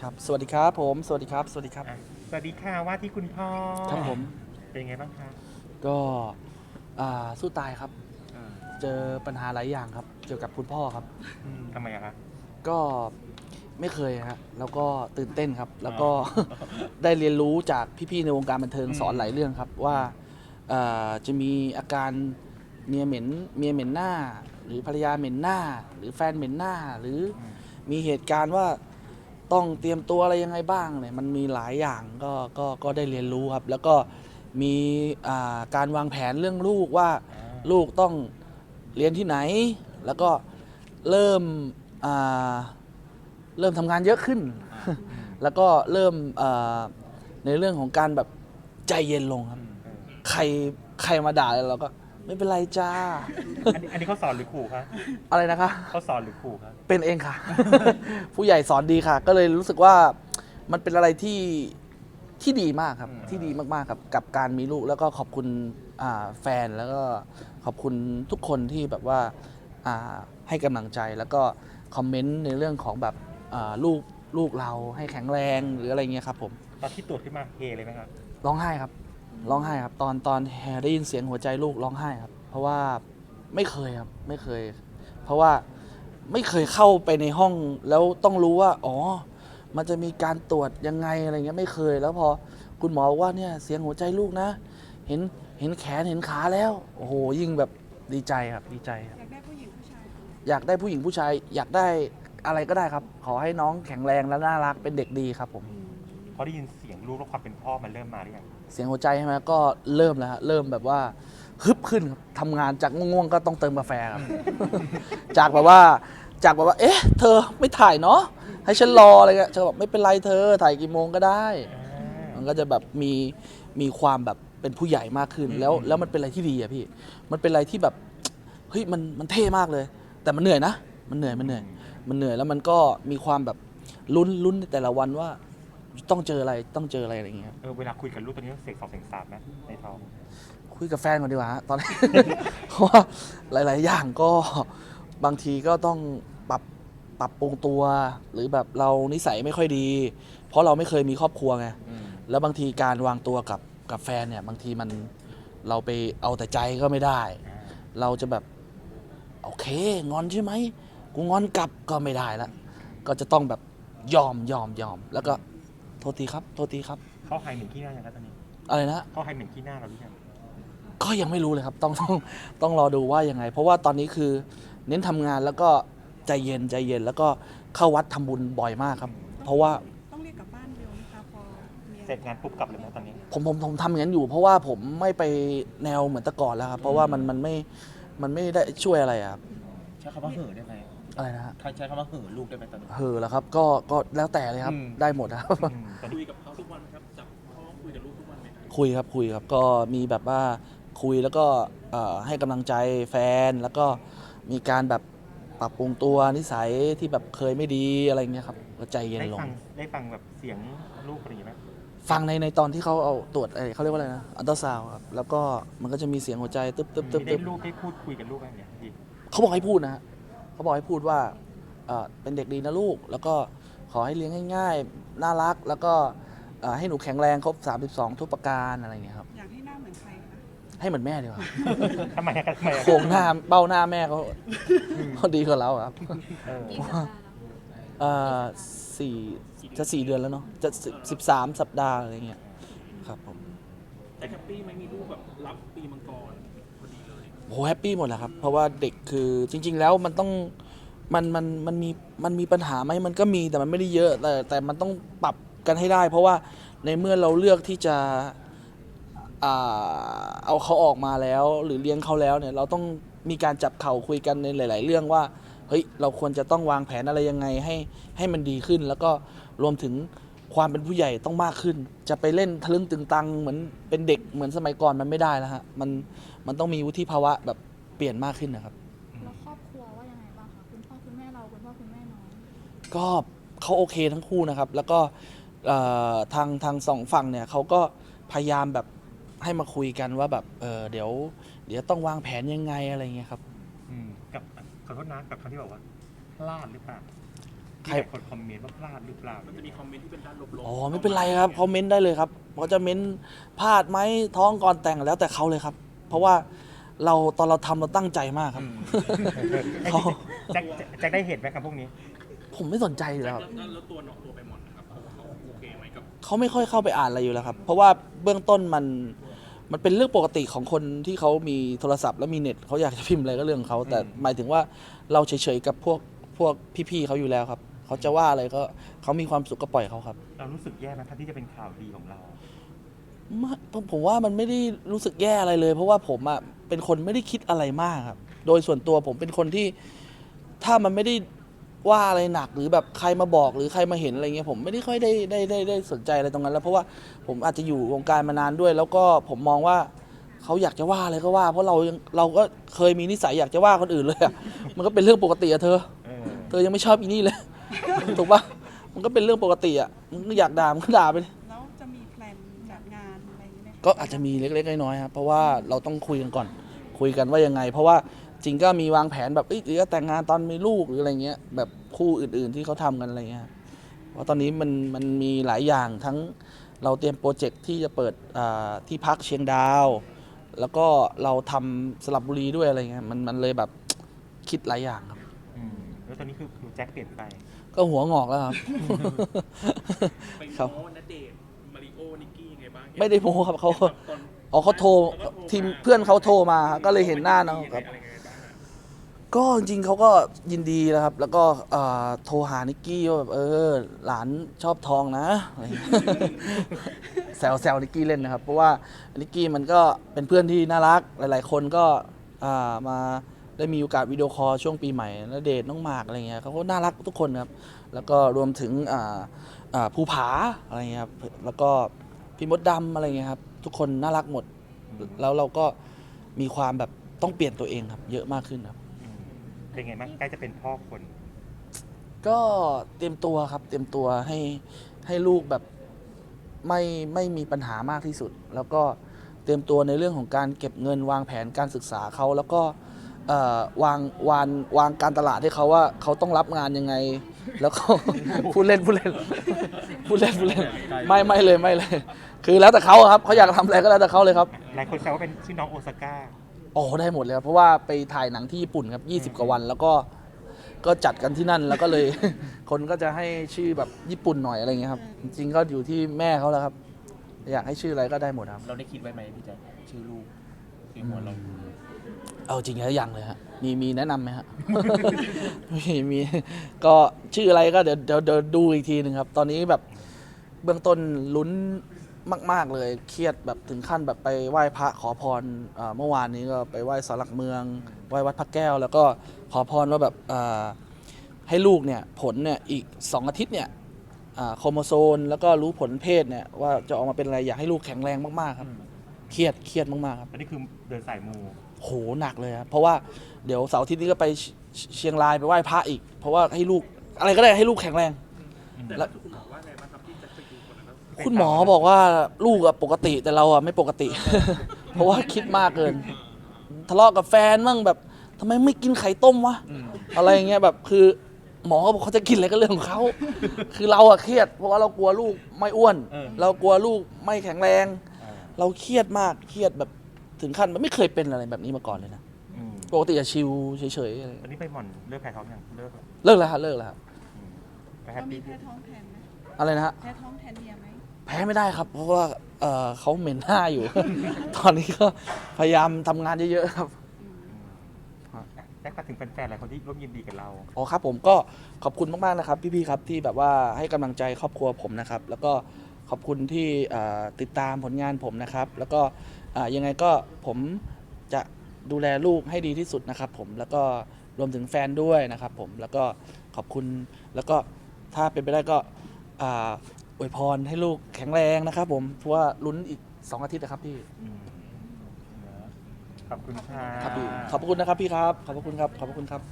ครับ สวัสดีครับผม สวัสดีครับ สวัสดีครับ อะสวัสดีค่ะว่าที่คุณพ่อครับผม เป็นไงบ้างคะก็อ่าสู้ตายครับ เจอปัญหาหลายอย่างครับ เกี่ยวกับคุณพ่อครับ อืมทำไมอะคะ ก็ไม่เคยฮะ แล้วก็ตื่นเต้นครับ แล้วก็ ได้เรียนรู้จากพี่ๆในวงการบันเทิงสอนหลายเรื่องครับว่าเอ่อจะมีอาการเมียเหม็นเมียเหม็นหน้า หรือภรรยาเหม็นหน้า หรือแฟนเหม็นหน้า หรือมีเหตุการณ์ว่า ต้องเตรียมตัวอะไรยังไงบ้างเนี่ยมันมีหลายอย่างก็ก็ก็ได้เรียนรู้ครับ แล้วก็มีอ่าการวางแผนเรื่องลูกว่าลูกต้องเรียนที่ไหน แล้วก็เริ่มอ่าเริ่มทำงานเยอะขึ้น แล้วก็เริ่มอ่าในเรื่องของการแบบใจเย็นลงครับ ใครใครมาด่าเราก็ ไม่เป็นไรจ้า อันนี้อันนี้เขาสอนหรือขู่คะอะไรนะคะ เขาสอนหรือขู่คะเป็นเองค่ะ ผู้ใหญ่สอนดีค่ะ ก็เลยรู้สึกว่ามันเป็นอะไรที่ที่ดีมากครับ ที่ดีมากๆครับกับการมีลูกแล้วก็ขอบคุณอ่าแฟนแล้วก็ขอบคุณทุกคนที่แบบว่าอ่าให้กำลังใจแล้วก็คอมเมนต์ในเรื่องของแบบอ่าลูกลูกเราให้แข็งแรงหรืออะไรเงี้ยครับผมตอนที่ตรวจขึ้นมาเฮเลยไหมคะร้องไห้ครับ ร้องไห้ครับ ตอนตอนแฮร์ได้ยินเสียงหัวใจลูกร้องไห้ครับ เพราะว่าไม่เคยครับไม่เคย เพราะว่าไม่เคยเข้าไปในห้องแล้วต้องรู้ว่า อ๋อ มันจะมีการตรวจยังไงอะไรเงี้ยไม่เคย แล้วพอคุณหมอบอกว่าเนี่ยเสียงหัวใจลูกนะ เห็นเห็นแขนเห็นขาแล้ว โอ้โหยิ่งแบบดีใจครับดีใจครับ อยากได้ผู้หญิงผู้ชายอยากได้ผู้หญิงผู้ชาย อยากได้อะไรก็ได้ครับ ขอให้น้องแข็งแรงและน่ารักเป็นเด็กดีครับผม พอได้ยินเสียงลูกแล้วความเป็นพ่อมันเริ่มมาหรือยังเสียงหัวใจใช่ไหมก็เริ่มแล้วฮะเริ่มแบบว่าฮึบขึ้นครับทำงานจากง่วงๆก็ต้องเติมกาแฟครับ จากแบบว่าจากแบบว่า เอ๊ะ เธอไม่ถ่ายเนาะให้ฉันรออะไรเงี้ยเธอบอกไม่เป็นไรเธอถ่ายกี่โมงก็ได้ มันก็จะแบบมีมีความแบบเป็นผู้ใหญ่มากขึ้นแล้วอืมแล้วมันเป็นอะไรที่ดีอะพี่ มันเป็นอะไรที่แบบเฮ้ยมันมันเท่มากเลย แต่มันเหนื่อยนะ มันเหนื่อยมันเหนื่อย มันเหนื่อยแล้วมันก็มีความแบบลุ้นลุ้นในแต่ละวันว่า ต้องเจออะไรต้องเจออะไรอะไรอย่างเงี้ยครับเออเวลาคุยกับลูกตอนนี้ต้องเสกสองเสกสามไหมในท้อง คุยกับแฟนก่อนดีกว่าฮะตอนนี้ เพราะว่าหลาย ๆ อย่างก็บางทีก็ต้องปรับปรับปรุงตัว หรือแบบเรานิสัยไม่ค่อยดี เพราะเราไม่เคยมีครอบครัวไงแล้วบางทีการวางตัวกับกับแฟนเนี่ย บางทีมันเราไปเอาแต่ใจก็ไม่ได้ เราจะแบบโอเค งอนใช่ไหมกูงอนกลับก็ไม่ได้ละก็จะต้องแบบยอมยอมยอมแล้วก็โท ษทีครับ โทษทีครับ เขาหายเหม็นขี้หน้ายังคะตอนนี้ อะไรนะ เขาหายเหม็นขี้หน้าเราหรือยังก็ยังไม่รู้เลยครับ ต้องต้องต้องรอดูว่ายังไง เพราะว่าตอนนี้คือเน้นทำงานแล้วก็ใจเย็นใจเย็น แล้วก็เข้าวัดทำบุญบ่อยมากครับ เพราะว่า ต้องเรียกกลับบ้านเร็วนะคะพอมียเสร็จงานปุ๊บกลับเลยไหมตอนนี้ ผมผมผมทำอย่างนั้นอยู่ เพราะว่าผมไม่ไปแนวเหมือนแต่ก่อนแล้วครับ เพราะว่ามันมันไม่มันไม่ได้ช่วยอะไรอะครับ ใช้คำว่าเห่อได้ไหม อะไรนะฮะใช้คำว่าเห่อลูกได้ไหมตอนนี้เฮอแล้วครับก็ก็แล้วแต่เลยครับอืม ได้หมดนะครับ อืมตอนนี้คุยกับเขาทุกวันไหมครับจับพ่อคุยกับลูกทุกวันไหมครับคุยครับคุยครับก็มีแบบว่าคุยแล้วก็เอ่อให้กำลังใจแฟนแล้วก็มีการแบบปรับปรุงตัวนิสัยที่แบบเคยไม่ดีอะไรเงี้ยครับก็ใจเย็นได้ลง ฟังได้ฟังแบบเสียงลูกอะไรอย่างงี้ไหมฟังในในตอนที่เขาเอาตรวจเอ้ยเขาเรียกว่าอะไรนะอัลตราซาวครับแล้วก็มันก็จะมีเสียงหัวใจตึ๊บตึ๊บตึ๊บได้ตึ๊บลูกได้พูดคุยกับลูกอะไรอย่างเงี้ยพี่เขาบอกให้พูดนะฮะ เขาบอกให้พูดว่าเอ่อเป็นเด็กดีนะลูก แล้วก็ขอให้เลี้ยงง่ายๆ น่ารัก แล้วก็เอ่อให้หนูแข็งแรงครบ 32 ทุกประการอะไรเงี้ยครับ อยากให้หน้าเหมือนใครคะให้เหมือนแม่ดีกว่า ทำไมอะทำไมอะโครงหน้าเบ้าหน้าแม่เขาเขาดีกว่าเราอะครับเออเอ่อสี่จะสี่เดือนแล้วเนาะจะสิบสามสัปดาห์อะไรเงี้ยครับผม แต่แฮปปี้ไหมมีลูกแบบรับปีมังกรพอดีเลย โหแฮปปี้หมดแหละครับ เพราะว่าเด็กคือจริง ๆ แล้วมันต้องมันมันมันมีมันมีปัญหาไหมมันก็มีแต่มันไม่ได้เยอะแต่แต่มันต้องปรับกันให้ได้ เพราะว่าในเมื่อเราเลือกที่จะเอาเขาออกมาแล้ว หรือเลี้ยงเขาแล้วเนี่ยเราต้องมีการจับเข่าคุยกันในหลาย ๆ เรื่องว่าเฮ้ยเราควรจะต้องวางแผนอะไรยังไงให้ให้มันดีขึ้น แล้วก็รวมถึง ความเป็นผู้ใหญ่ต้องมากขึ้น จะไปเล่นทะลึ่งตึงตังเหมือนเป็นเด็กเหมือนสมัยก่อนมันไม่ได้แล้วฮะมันมันต้องมีวุฒิภาวะแบบเปลี่ยนมากขึ้นนะครับ แล้วครอบครัวว่ายังไงบ้างคะคุณพ่อคุณแม่เราคุณพ่อคุณแม่น้องก็เขาโอเคทั้งคู่นะครับ แล้วก็เอ่อทางทางสองฝั่งเนี่ยเขาก็พยายามแบบให้มาคุยกันว่าแบบเออเดี๋ยว เดี๋ยวต้องวางแผนยังไงอะไรเงี้ยครับ อืมกับขอโทษนะกับคำที่บอกว่าพลาดหรือเปล่า ใคร มีคนคอมเมนต์ว่าพลาดหรือเปล่ามันจะมีคอมเมนต์ที่เป็นด้านลบๆอ๋อไม่เป็นไรครับเขาเม้นได้เลยครับเขาจะเม้นพลาดไหมท้องก่อนแต่งแล้วแต่เขาเลยครับ เพราะว่าเราตอนเราทำเราตั้งใจมากครับ เขาแจ็คแจ็คได้เห็นไหมครับพวกนี้ ผมไม่สนใจอยู่แล้วครับ แล้วแล้วตัวน้องตัวไปหมอนนะครับเขาเขาโอเคไหมกับเขาไม่ค่อยเข้าไปอ่านอะไรอยู่แล้วครับ เพราะว่าเบื้องต้นมันมันเป็นเรื่องปกติของคนที่เขามีโทรศัพท์แล้วมีเน็ตเขาอยากจะพิมพ์อะไรก็เรื่องของเขาแต่อืม หมายถึงว่าเราเฉยๆกับพวกพวกพี่ๆเขาอยู่แล้วครับ เขาจะว่าอะไรก็เขามีความสุขก็ปล่อยเขาครับเรารู้สึกแย่ไหมทั้งที่จะเป็นข่าวดีของเรา ไม่ผมผมว่ามันไม่ได้รู้สึกแย่อะไรเลย เพราะว่าผมอะเป็นคนไม่ได้คิดอะไรมากครับ โดยส่วนตัวผมเป็นคนที่ถ้ามันไม่ได้ว่าอะไรหนักหรือแบบใครมาบอกหรือใครมาเห็นอะไรเงี้ยผมไม่ได้ค่อยได้ได้ได้ได้สนใจอะไรตรงนั้น แล้วเพราะว่าผมอาจจะอยู่วงการมานานด้วย แล้วก็ผมมองว่าเขาอยากจะว่าอะไรก็ว่า เพราะเรายังเราก็เคยมีนิสัยอยากจะว่าคนอื่นเลยอะมันก็เป็นเรื่องปกติอะเธอ เออ เธอยังไม่ชอบอีนี่เลย ถูกปะมันก็เป็นเรื่องปกติอะมึงอยากด่ามึงก็ด่าไปเลยแล้วจะมีแพลนจัดงานอะไรอย่างเงี้ยไหมก็อาจจะมีเล็กๆน้อยๆครับเพราะว่าเราต้องคุยกันก่อน คุยกันว่ายังไง เพราะว่าจริงก็มีวางแผนแบบเอ้ยหรือจะแต่งงานตอนมีลูกหรืออะไรเงี้ยแบบคู่อื่นๆที่เขาทำกันอะไรเงี้ยเพราะตอนนี้มันมันมีหลายอย่างทั้งเราเตรียมโปรเจกต์ที่จะเปิดอ่าที่พักเชียงดาว แล้วก็เราทำสลับบุรีด้วยอะไรเงี้ยมันมันเลยแบบ คิดหลายอย่างครับ อืมแล้วตอนนี้คือคือแจ็คเปลี่ยนไป ก็หัวงอกแล้วครับ ไปครับ โม้ณเดชน์มาริโอนิกกี้ยังไงบ้างไม่ได้โม้ครับเขาตอนอ๋อเขาโทรทีมเพื่อนเขาโทรมาก็เลยเห็นหน้าน้องครับ อะไรยังไงบ้างอะก็จริงๆเขาก็ยินดีนะครับ แล้วก็เอ่อโทรหานิกกี้ว่าแบบเออ หลานชอบทองนะอะไรอย่างเงี้ย แซวแซวนิกกี้เล่นนะครับ เพราะว่านิกกี้มันก็เป็นเพื่อนที่น่ารักหลาย ๆ คนก็อ่ามา ได้มีโอกาสวิดีโอคอลช่วงปีใหม่แล้วเดทน้องหมากอะไรเงี้ยเขาก็น่ารักทุกคนครับ แล้วก็รวมถึงอ่าอ่าภูผาอะไรเงี้ยครับแล้วก็พี่มดดำอะไรเงี้ยครับ ทุกคนน่ารักหมด แล้วเราก็มีความแบบต้องเปลี่ยนตัวเองครับ เยอะมากขึ้นครับอืมเป็นไงบ้างใกล้จะเป็นพ่อคน ก็เตรียมตัวครับ เตรียมตัวให้ให้ลูกแบบไม่ไม่มีปัญหามากที่สุด แล้วก็เตรียมตัวในเรื่องของการเก็บเงินวางแผนการศึกษาเขาแล้วก็เอ่อ วางวางวางการตลาดให้เขาว่าเขาต้องรับงานยังไง แล้วก็พูดเล่นพูดเล่นพูดเล่นพูดเล่นไม่ไม่เลยไม่เลย คือแล้วแต่เขาอะครับเขาอยากทำอะไรก็แล้วแต่เขาเลยครับหลายคนแซวว่าเป็นชื่อน้องโอซาก้าโอ้ได้หมดเลยครับเพราะว่าไปถ่ายหนังที่ญี่ปุ่นครับ 20 กว่าวันแล้วก็ก็จัดกันที่นั่นแล้วก็เลย คนก็จะให้ชื่อแบบญี่ปุ่นหน่อยอะไรเงี้ยครับ จริงๆก็อยู่ที่แม่เขาแล้วครับ อยากให้ชื่ออะไรก็ได้หมดครับ เราได้คิดไว้ไหมพี่แจ๊คชื่อลูกที่หัวเรา เอาจริงแล้วยังเลยฮะมีมีแนะนำไหมฮะ มีมีก็ชื่ออะไรก็เดี๋ยวเดี๋ยวเดี๋ยวดูอีกทีหนึ่งครับ ตอนนี้แบบเบื้องต้นลุ้นมาก ๆ เลยเครียดแบบถึงขั้นแบบไปไหว้พระขอพรเอ่อเมื่อวานนี้ก็ไปไหว้สารหลักเมือง ไหว้วัดพระแก้ว แล้วก็ขอพรว่าแบบอ่อให้ลูกเนี่ยผลเนี่ยอีก 2 อาทิตย์เนี่ยอ่าโครโมโซนแล้วก็รู้ผลเพศเนี่ยว่าจะออกมาเป็นอะไรอยากให้ลูกแข็งแรงมากๆครับ เครียดเครียดมากๆครับ อันนี้คือเดินสายมู โหหนักเลยครับเพราะว่าเดี๋ยวเสาร์อาทิตย์นี้ก็ไปเชเชียงรายไปไหว้พระอีก เพราะว่าให้ลูกอะไรก็ได้ให้ลูกแข็งแรง แต่แล้แล้ววคุณหมอว่าไงบ้างครับที่จะไปดูคนนั้นแล้วคุณหมอบอกว่าลูกอะปกติแต่เราอะไม่ปกติ เพราะว่าคิดมากเกิน ทะเลาะกับแฟนมั่งแบบทำไมไม่กินไข่ต้มวะอะไรอย่างเงี้ยแบบคือ หมอเขาบอกเขาจะกินอะไรก็เรื่องของเขาคือเราอะเครียด เพราะว่าเรากลัวลูกไม่อ้วนเออเรากลัวลูกไม่แข็งแรงอ่าเราเครียดมากเครียดแบบ ถึงขั้นไม่เคยเป็นอะไรแบบนี้มาก่อนเลยนะอืมปกติจะชิลเฉยๆอะไรตอนนี้ไปหม่อนเลิกแพ้ท้องยังเลิกแล้วเลิกแล้วฮะเลิกแล้วฮะอืมก็แฮเราปมีปี้แพ้ท้องแทนไหมอะไรนะฮะ แพ้ท้องแทนเมียไหมแพ้ไม่ได้ครับ เพราะว่าเอ่อเขาเหม็นหน้าอยู่ ตอนนี้ก็พยายามทำงานเยอะๆครับแจ็คฝากถึงแฟนๆหลายคนที่ร่วมยินดีกับเรา อ๋อครับผมก็ขอบคุณมากๆนะครับ พี่ๆครับที่แบบว่าให้กำลังใจครอบครัวผมนะครับ แล้วก็ขอบคุณที่เอ่อติดตามผลงานผมนะครับ แล้วก็อ่า ยังไงก็ผมจะดูแลลูกให้ดีที่สุดนะครับผมแล้วก็รวมถึงแฟนด้วยนะครับผมแล้วก็ขอบคุณแล้วก็ถ้าเป็นไปได้ก็อ่าอวยพรให้ลูกแข็งแรงนะครับผมเพราะว่าลุ้นอีก 2 อาทิตย์นะครับพี่อืมเนอะขอบคุณค่ะครับพี่ขอบพระคุณนะครับพี่ครับ ขอบพระคุณครับ ขอบพระคุณครับ